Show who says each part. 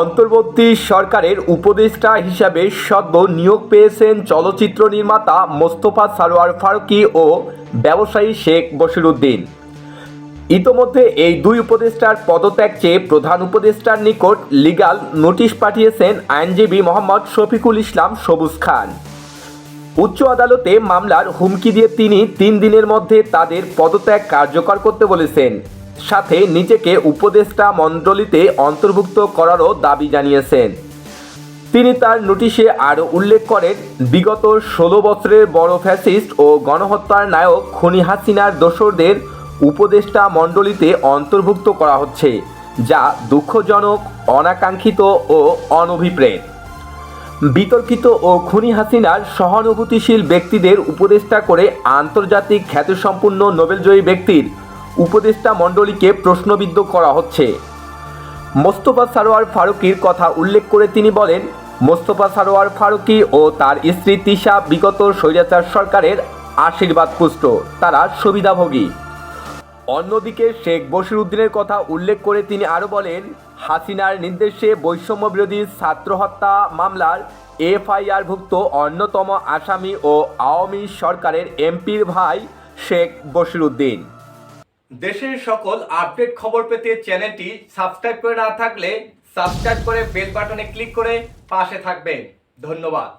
Speaker 1: অন্তর্বর্তী সরকারের উপদেষ্টা হিসাবে সদ্য নিয়োগ পেয়েছেন চলচ্চিত্র নির্মাতা মোস্তফা সারোয়ার ফারুকী ও ব্যবসায়ী শেখ বশিরুদ্দিন। ইতোমধ্যে এই দুই উপদেষ্টার পদত্যাগ চেয়ে প্রধান উপদেষ্টার নিকট লিগাল নোটিশ পাঠিয়েছেন আইনজীবী মোহাম্মদ শফিকুল ইসলাম সবুজ খান। উচ্চ আদালতে মামলার হুমকি দিয়ে তিনি তিন দিনের মধ্যে তাদের পদত্যাগ কার্যকর করতে বলেছেন। সাথে নিজেকে উপদেষ্টা মণ্ডলীতে অন্তর্ভুক্ত করারও দাবি জানিয়েছেন। তিনি তার নোটিশে আরও উল্লেখ করেন, বিগত ষোলো বছরের বড় ফ্যাসিস্ট ও গণহত্যার নায়ক খনি হাসিনার দোসরদের উপদেষ্টা মণ্ডলীতে অন্তর্ভুক্ত করা হচ্ছে, যা দুঃখজনক, অনাকাঙ্ক্ষিত ও অনভিপ্রেত। বিতর্কিত ও খুনি হাসিনার সহানুভূতিশীল ব্যক্তিদের উপদেষ্টা করে আন্তর্জাতিক খ্যাতিসম্পন্ন নোবেলজয়ী ব্যক্তির উপদেষ্টা মণ্ডলীকে প্রশ্নবিদ্ধ করা হচ্ছে। মোস্তফা সারোয়ার ফারুকির কথা উল্লেখ করে তিনি বলেন, মোস্তফা সারোয়ার ফারুকি ও তার স্ত্রী তিশা বিগত স্বৈরাচার সরকারের আশীর্বাদ পুষ্ট, তারা সুবিধাভোগী। অন্যদিকে শেখ বশিরউদ্দিনের কথা উল্লেখ করে তিনি আরও বলেন, হাসিনার নির্দেশে বৈষম্য বিরোধী ছাত্র হত্যা মামলার এফআইআরভুক্ত অন্যতম আসামি ও আওয়ামী সরকারের এমপির ভাই শেখ বশিরউদ্দিন দেশের সকল আপডেট খবর পেতে চ্যানেলটি সাবস্ক্রাইব করে না থাকলে সাবস্ক্রাইব করে বেল বাটনে ক্লিক করে পাশে থাকবেন। ধন্যবাদ।